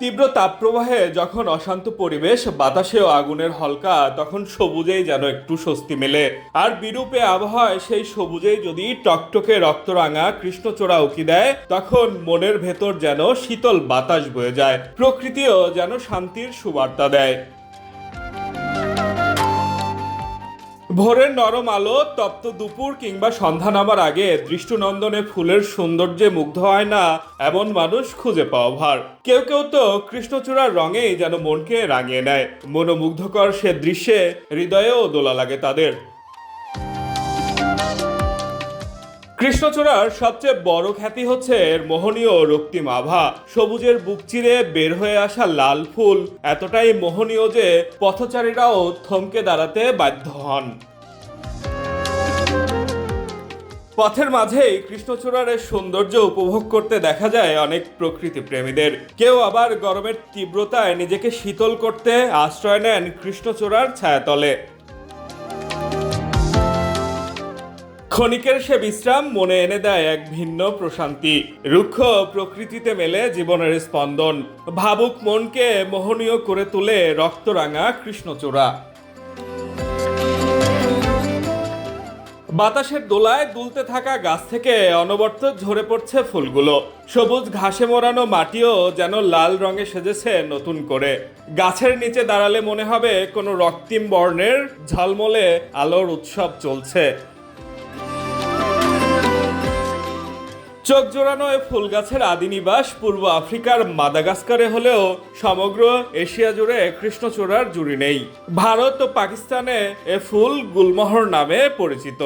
তীব্র তাপপ্রবাহে যখন অশান্ত পরিবেশ বাতাসেও আগুনের হলকা, তখন সবুজেই যেন একটু স্বস্তি মেলে। আর বিরূপে আবহাওয়ায় সেই সবুজেই যদি টকটকে রক্তরাঙা কৃষ্ণচূড়া উকি দেয়, তখন মনের ভেতর যেন শীতল বাতাস বয়ে যায়। প্রকৃতিও যেন শান্তির সুবার্তা দেয়। ভোরের নরম আলো, তপ্ত দুপুর কিংবা সন্ধ্যা নামার আগে দৃষ্টিনন্দনে ফুলের সৌন্দর্যে মুগ্ধ হয় না এমন মানুষ খুঁজে পাওয়া ভার। কেউ কেউ তো কৃষ্ণচূড়ার রঙেই যেন মনকে রাঙিয়ে নেয়। মনোমুগ্ধকর সে দৃশ্যে হৃদয়েও দোলা লাগে তাদের। কৃষ্ণচূড়ার সবচেয়ে বড় খ্যাতি হচ্ছে এর মোহনীয় রক্তিম আভা। সবুজের বুক চিরে বের হয়ে আসা লাল ফুল। এতটাই মোহনীয় যে পথচারীরাও থমকে দাঁড়াতে বাধ্য হন। পথের মাঝেই কৃষ্ণচূড়ার সৌন্দর্য উপভোগ করতে দেখা যায় অনেক প্রকৃতি প্রেমীদের। কেউ আবার গরমের তীব্রতায় নিজেকে শীতল করতে আশ্রয় নেন কৃষ্ণচূড়ার ছায়াতলে। ক্ষণিকের সে বিশ্রাম মনে এনে দেয় এক ভিন্ন প্রশান্তি। রুক্ষ প্রকৃতিতে মেলে জীবনের স্পন্দন। ভাবুক মনকে মোহনীয় করে তোলে রক্তরাঙা কৃষ্ণচূড়া। বাতাসের দোলায় দুলতে থাকা গাছ থেকে অনবর্ত ঝরে পড়ছে ফুলগুলো। সবুজ ঘাসে মোড়ানো মাটিও যেন লাল রঙে সেজেছে নতুন করে। গাছের নিচে দাঁড়ালে মনে হবে কোনো রক্তিম বর্ণের ঝলমলে আলোর উৎসব চলছে। চোখ জোড়ানো এ ফুল গাছের আদি নিবাস পূর্ব আফ্রিকার মাদাগাস্কারে হলেও সমগ্র এশিয়া জুড়ে কৃষ্ণচূড়ার জুড়ি নেই। ভারত ও পাকিস্তানে এ ফুল গুলমোহর নামে পরিচিত।